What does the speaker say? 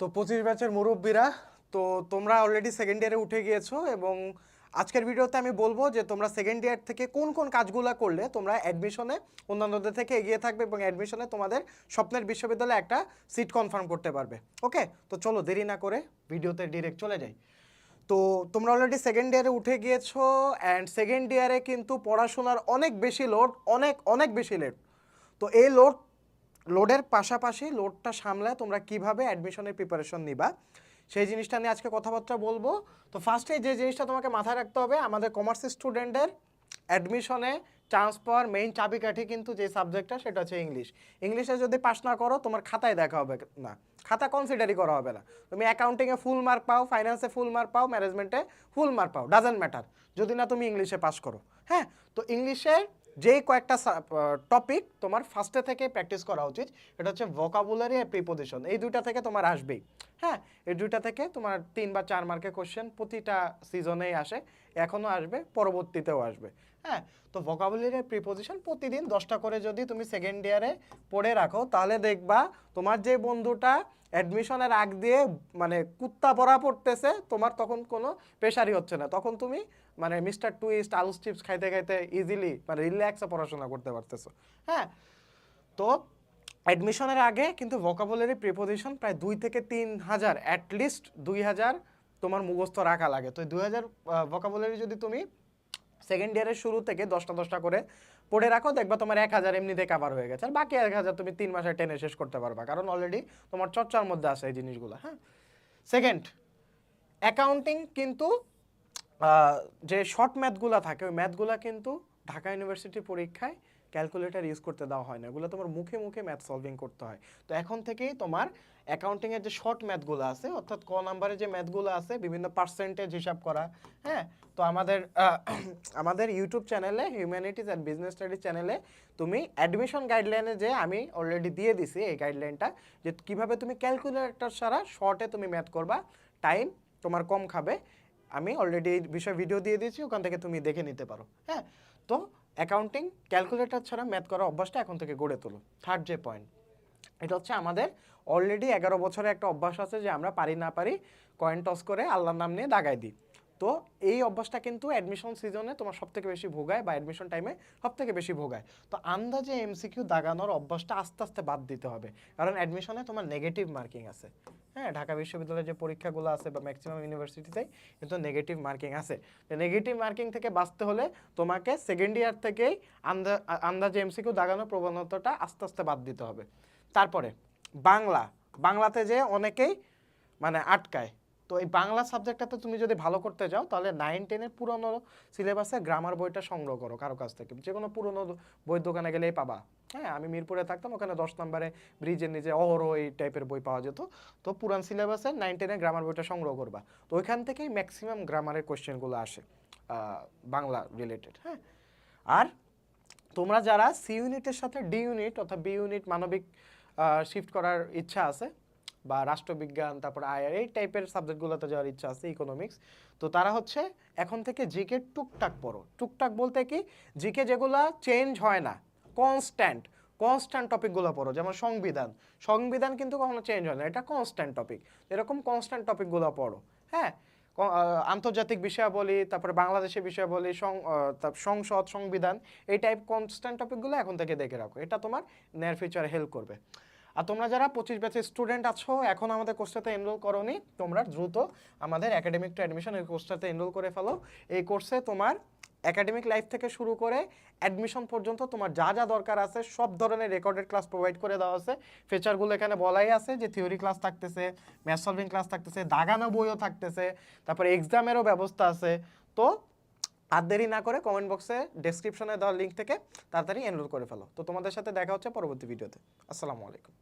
তো পঁচিশ ব্যাচের মুরব্বীরা, তো তোমরা অলরেডি সেকেন্ড ইয়ারে উঠে গিয়েছো এবং আজকের ভিডিওতে আমি বলব যে তোমরা সেকেন্ড ইয়ার থেকে কোন কোন কাজগুলো করলে তোমরা অ্যাডমিশনে অন্যান্যদের থেকে এগিয়ে থাকবে এবং অ্যাডমিশনে তোমাদের স্বপ্নের বিশ্ববিদ্যালয়ে একটা সিট কনফার্ম করতে পারবে। ওকে তো চলো দেরি না করে ভিডিওতে ডিরেক্ট চলে যাই। তো তোমরা অলরেডি সেকেন্ড ইয়ারে উঠে গিয়েছো অ্যান্ড সেকেন্ড ইয়ারে কিন্তু পড়াশোনার অনেক বেশি লোড অনেক অনেক বেশি লেট তো এই লোড লোডের পাশাপাশি লোডটা সামলায় তোমরা কীভাবে অ্যাডমিশনের প্রিপারেশন নিবা, সেই জিনিসটা নিয়ে আজকে কথাবার্তা বলব। তো ফার্স্টে যে জিনিসটা তোমাকে মাথায় রাখতে হবে, আমাদের কমার্স স্টুডেন্টের অ্যাডমিশনে চান্স পাওয়ার মেইন চাবিকাঠি কিন্তু যে সাবজেক্টটা সেটা হচ্ছে ইংলিশ ইংলিশে যদি পাস না করো, তোমার খাতায় দেখা হবে না। খাতা কনসিডারই করা হবে না। তুমি অ্যাকাউন্টিংয়ে ফুল মার্ক পাও ফাইন্যান্সে ফুল মার্ক পাও ম্যানেজমেন্টে ফুল মার্ক পাও ডাজেন্ট ম্যাটার যদি না, তুমি ইংলিশে পাস করো। হ্যাঁ? তো ইংলিশের যেই কয়েকটা টপিক তোমার ফার্স্টে থেকে প্র্যাকটিস করা উচিত, এটা হচ্ছে ভোকাবুলারি আর প্রিপোজিশন এই দুইটা থেকে তোমার আসবেই। হ্যাঁ এই দুইটা থেকে তোমার তিন বা চার মার্কের কোশ্চেন প্রতিটা সিজনেই আসে এখনও আসবে, পরবর্তীতেও আসবে। হ্যাঁ তো ভোকাবুলারি আর প্রিপোজিশন প্রতিদিন দশটা করে যদি তুমি সেকেন্ড ইয়ারে পড়ে রাখো, তাহলে দেখবা তোমার যে বন্ধুটা অ্যাডমিশনের আগ দিয়ে মানে কুত্তা পড়া পড়তেছে, তোমার তখন কোনো প্রেশারই হচ্ছে না। তখন তুমি মানে মিস্টার টুইস্ট আলু চিপস খাইতে খাইতে ইজিলি মানে রিল্যাক্সে পড়াশোনা করতে পারতেছো। হ্যাঁ? তো অ্যাডমিশনের আগে কিন্তু ভোকাবুলারি প্রিপোজিশন প্রায় দুই থেকে তিন হাজার অ্যাটলিস্ট দুই হাজার তোমার মুখস্থ রাখা লাগে। তো দুই হাজার ভোকাবুলারি যদি তুমি সেকেন্ড ইয়ারের শুরু থেকে দশটা দশটা করে পড়ে রাখো, দেখবা তোমার এক হাজার এমনিতে কাভার হয়ে গেছে। আর বাকি এক হাজার তুমি তিন মাসে টেনে শেষ করতে পারবা। কারণ অলরেডি তোমার চর্চার মধ্যে আছে এই জিনিসগুলো হ্যাঁ? সেকেন্ড অ্যাকাউন্টিং কিন্তু যে শর্ট ম্যাথগুলো থাকে, ওই ম্যাথগুলো কিন্তু ঢাকা ইউনিভার্সিটি পরীক্ষায় ক্যালকুলেটর ইউজ করতে দেওয়া হয় না। এগুলো তোমার মুখে মুখে ম্যাথ সলভিং করতে হয়। তো এখন থেকেই তোমার অ্যাকাউন্টিংয়ের যে শর্ট ম্যাথগুলো আছে, অর্থাৎ ক নাম্বারে যে ম্যাথগুলো আছে, বিভিন্ন পার্সেন্টেজ হিসাব করা হ্যাঁ? তো আমাদের আমাদের ইউটিউব চ্যানেলে হিউম্যানিটিস অ্যান্ড বিজনেস স্টাডিজ চ্যানেলে তুমি অ্যাডমিশন গাইডলাইনে যে আমি অলরেডি দিয়ে দিছি এই গাইডলাইনটা যে কীভাবে তুমি ক্যালকুলেটর ছাড়া শর্টে তুমি ম্যাথ করবা টাইম তোমার কম খাবে, আমি অলরেডি এই বিষয়ে ভিডিও দিয়ে দিয়েছি, ওখান থেকে তুমি দেখে নিতে পারো হ্যাঁ? তো অ্যাকাউন্টিং ক্যালকুলেটর ছাড়া ম্যাথ করার অভ্যাসটা এখন থেকে গড়ে তোলো। থার্ড যে পয়েন্ট এটা হচ্ছে আমাদের অলরেডি এগারো বছরের একটা অভ্যাস আছে যে আমরা পারি না পারি কয়েন টস করে আল্লাহর নাম নিয়ে দাগাই দিই। তো এই অভ্যাসটা কিন্তু অ্যাডমিশন সিজনে তোমার সব থেকে বেশি ভোগায় বা অ্যাডমিশন টাইমে সব থেকে বেশি ভোগায়। তো আন্দাজে এমসিকিউ দাগানোর অভ্যাসটা আস্তে আস্তে বাদ দিতে হবে। কারণ অ্যাডমিশনে তোমার নেগেটিভ মার্কিং আছে। হ্যাঁ ঢাকা বিশ্ববিদ্যালয়ের যে পরীক্ষাগুলো আছে বা ম্যাক্সিমাম ইউনিভার্সিটিতেই কিন্তু নেগেটিভ মার্কিং আছে। তো নেগেটিভ মার্কিং থেকে বাঁচতে হলে তোমাকে সেকেন্ড ইয়ার থেকেই আন্দা, আন্দাজে এমসিকিউ দাগানোর প্রবণতাটা আস্তে আস্তে বাদ দিতে হবে। তারপরে, বাংলা। বাংলাতে যে অনেকেই মানে আটকায়। তো এই বাংলা সাবজেক্টটাতে তুমি যদি ভালো করতে যাও, তাহলে নাইন টেনের পুরনো সিলেবাসে গ্রামার বইটা সংগ্রহ করো কারও কাছ থেকে। যে কোনো পুরনো বইয়ের দোকানে গেলেই পাবা। হ্যাঁ আমি মিরপুরে থাকতাম, ওখানে দশ নম্বরে ব্রিজের নিচে অহরো এই টাইপের বই পাওয়া যেত। তো পুরান সিলেবাসে নাইন টেনের গ্রামার বইটা সংগ্রহ করবা। তো ওইখান থেকেই ম্যাক্সিমাম গ্রামারের কোশ্চেনগুলো আসে বাংলা রিলেটেড হ্যাঁ। আর তোমরা যারা সি ইউনিটের সাথে ডি ইউনিট অর্থাৎ বি ইউনিট মানবিক শিফট করার ইচ্ছা আছে বা রাষ্ট্রবিজ্ঞান, তারপর আয়ার এই টাইপের সাবজেক্টগুলোতে যাওয়ার ইচ্ছা আছে ইকোনমিক্স তো তারা হচ্ছে এখন থেকে জিকে টুকটাক পড়ো। টুকটাক বলতে কি জিকে যেগুলা চেঞ্জ হয় না কনস্ট্যান্ট কনস্ট্যান্ট টপিকগুলো পড়ো, যেমন সংবিধান। সংবিধান কিন্তু কখনো চেঞ্জ হয় না, এটা কনস্ট্যান্ট টপিক এরকম কনস্ট্যান্ট টপিকগুলো পড়ো হ্যাঁ? আন্তর্জাতিক বিষয়াবলী, তারপরে বাংলাদেশের বিষয়াবলী সংসদ, সংবিধান, এই টাইপ কনস্ট্যান্ট টপিকগুলো এখন থেকে দেখে রাখো। এটা তোমার নেয়ার ফিউচারে হেল্প করবে। আর তোমরা যারা পঁচিশ ব্যাচের স্টুডেন্ট আছো, এখন আমাদের কোর্সটাতে এনরোল করোনি, তোমরা দ্রুত আমাদের একাডেমিক টু অ্যাডমিশন এই কোর্সটাতে এনরোল করে ফেলো। এই কোর্সে তোমার একাডেমিক লাইফ থেকে শুরু করে অ্যাডমিশন পর্যন্ত তোমার যা যা দরকার আছে, সব ধরনের রেকর্ডেড ক্লাস প্রোভাইড করে দেওয়া আছে। ফিচারগুলো এখানে বলাই আছে যে থিওরি ক্লাস থাকতেছে ম্যাথ সলভিং ক্লাস থাকতেছে, দাগানো বইও থাকতেছে, তারপরে এক্সামেরও ব্যবস্থা আছে। তো আর দেরি না করে কমেন্ট বক্সে ডেসক্রিপশনে দেওয়া লিঙ্ক থেকে তাড়াতাড়ি এনরোল করে ফেলো। তো তোমাদের সাথে দেখা হচ্ছে পরবর্তী ভিডিওতে আসসালামু আলাইকুম।